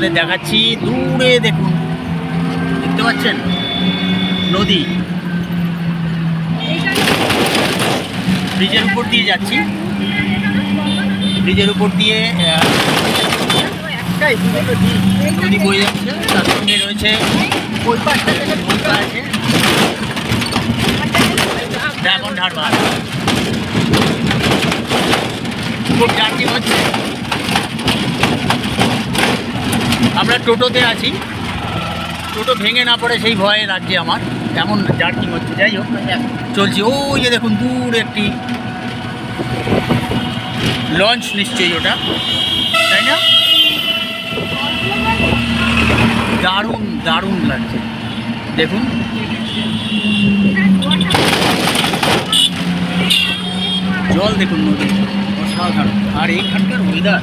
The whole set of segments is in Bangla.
আপনাদের দেখাচ্ছি দূরে দেখুন। দেখতে পাচ্ছেন? নদী। ব্রিজের উপর দিয়ে যাচ্ছি। ব্রিজের উপর দিয়ে নদী বয়ে যাচ্ছে, তার সঙ্গে রয়েছে নৌকা আছে। ড্রাগন হারবার খুব জার্নি হচ্ছে। আমরা টোটোতে আছি। টোটো ভেঙে না পড়ে সেই ভয়ে লাগছে আমার। এমন জার্কিং হচ্ছে, যাই হোক। চলছি। ওই যে দেখুন, দূর একটি লঞ্চ নিশ্চয়ই ওটা। তাই না? দারুণ দারুণ লাগছে। দেখুন। জল দেখুন নদী অসাধারণ। আর এইখানকার ওয়েদার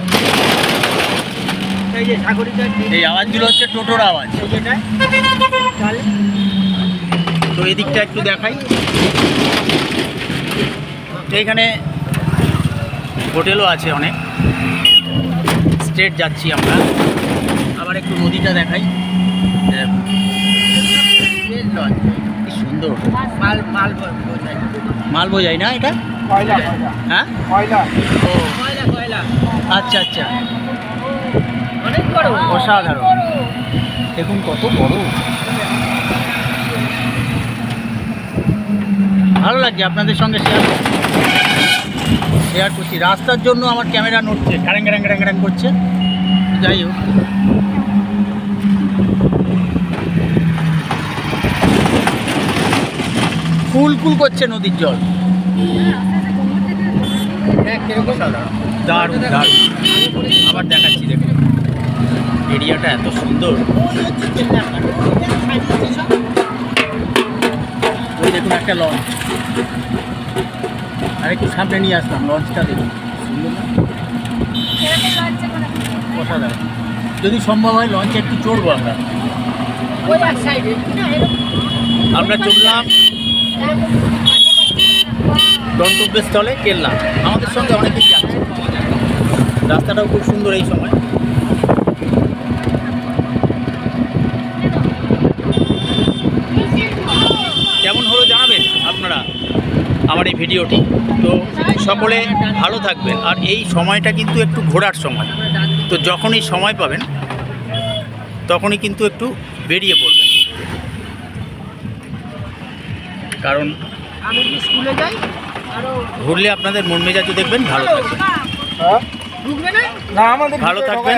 এই আওয়াজগুলো হচ্ছে টোটোর আওয়াজ। তো এদিকটা একটু দেখাই। এইখানে হোটেলও আছে অনেক। স্টেট যাচ্ছি আমরা। আবার একটু নদীটা দেখাই। কি সুন্দর। মাল মাল বোঝাই মাল বোঝাই না এটা? হ্যাঁ? আচ্ছা আচ্ছা। অসাধারণ। দেখুন কত বড়। ভালো লাগছে আপনাদের সঙ্গে শেয়ার শেয়ার করছি। রাস্তার জন্য আমার ক্যামেরা নড়ছে। গ্যারাং গ্যারাং গ্যারাং গ্যারাং করছে। যাই হোক। কুল কুল করছে নদীর জল। হ্যাঁ দারুণ দারুণ। আবার দেখাচ্ছি দেখুন। এরিয়াটা এত সুন্দর। ওই দেখুন একটা লঞ্চ আর একটু সামনে নিয়ে আসলাম লঞ্চটা দেখুন। যদি সম্ভব হয় লঞ্চে একটু চড়বো আমরা। আমরা চললাম গন্তব্যস্থলে কেল্লা। আমাদের সঙ্গে অনেকেই যাচ্ছে। রাস্তাটাও খুব সুন্দর এই সময়। আমার এই ভিডিওটি। তো সকলে ভালো থাকবেন। আর এই সময়টা কিন্তু একটু ঘোরার সময়। তো যখনই সময় পাবেন তখনই কিন্তু একটু বেরিয়ে পড়বেন। কারণ স্কুলে যাই? ঘুরলে আপনাদের মন মেজাজও দেখবেন ভালো থাকবে ঢুকবে না? না আমাদের ভালো থাকবেন।